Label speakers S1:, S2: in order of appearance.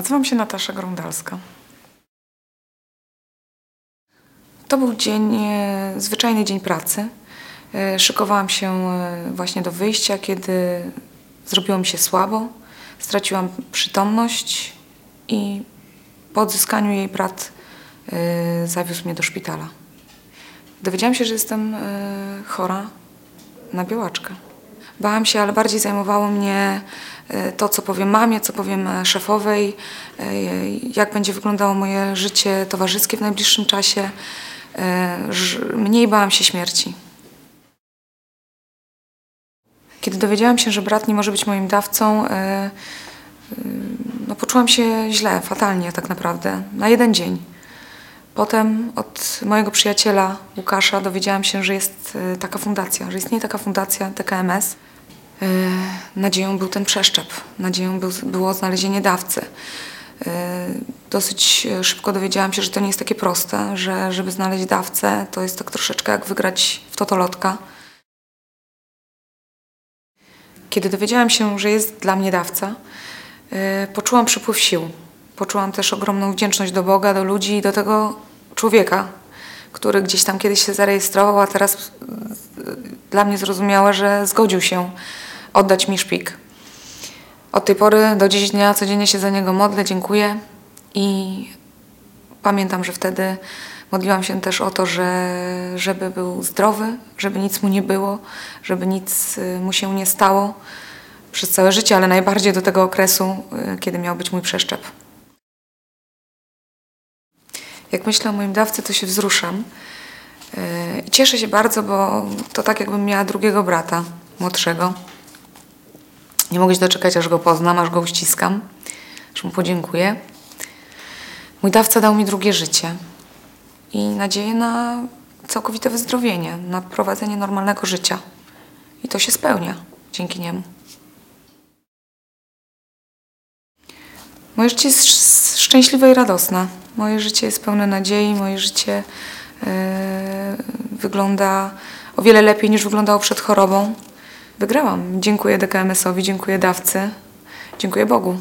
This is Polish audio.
S1: Nazywam się Natasza Grądalska. To był dzień, e, zwyczajny dzień pracy. E, Szykowałam się e, właśnie do wyjścia, kiedy zrobiło mi się słabo. Straciłam przytomność i po odzyskaniu jej brat zawiózł mnie do szpitala. Dowiedziałam się, że jestem chora na białaczkę. Bałam się, ale bardziej zajmowało mnie to, co powiem mamie, co powiem e, szefowej, e, jak będzie wyglądało moje życie towarzyskie w najbliższym czasie. Ż- Mniej bałam się śmierci. Kiedy dowiedziałam się, że brat nie może być moim dawcą, no, poczułam się źle, fatalnie tak naprawdę, na jeden dzień. Potem od mojego przyjaciela Łukasza dowiedziałam się, że jest taka fundacja, że istnieje taka fundacja TKMS. E, Nadzieją był ten przeszczep, nadzieją był, było znalezienie dawcy. E, Dosyć szybko dowiedziałam się, że to nie jest takie proste, że żeby znaleźć dawcę, to jest tak troszeczkę jak wygrać w totolotka. Kiedy dowiedziałam się, że jest dla mnie dawca, e, poczułam przypływ sił. Poczułam też ogromną wdzięczność do Boga, do ludzi i do tego człowieka, który gdzieś tam kiedyś się zarejestrował, a teraz dla mnie zrozumiała, że zgodził się oddać mi szpik. Od tej pory do dziś dnia codziennie się za niego modlę, dziękuję i pamiętam, że wtedy modliłam się też o to, że, żeby był zdrowy, żeby nic mu nie było, żeby nic y, mu się nie stało przez całe życie, ale najbardziej do tego okresu, y, kiedy miał być mój przeszczep. Jak myślę o moim dawcy, to się wzruszam. Y, I cieszę się bardzo, bo to tak jakbym miała drugiego brata, młodszego. Nie mogę się doczekać, aż go poznam, aż go uściskam, aż mu podziękuję. Mój dawca dał mi drugie życie i nadzieję na całkowite wyzdrowienie, na prowadzenie normalnego życia. I to się spełnia dzięki niemu. Moje życie jest sz- szczęśliwe i radosne. Moje życie jest pełne nadziei, moje życie e, wygląda o wiele lepiej niż wyglądało przed chorobą. Wygrałam. Dziękuję DKMS-owi, dziękuję dawcy, dziękuję Bogu.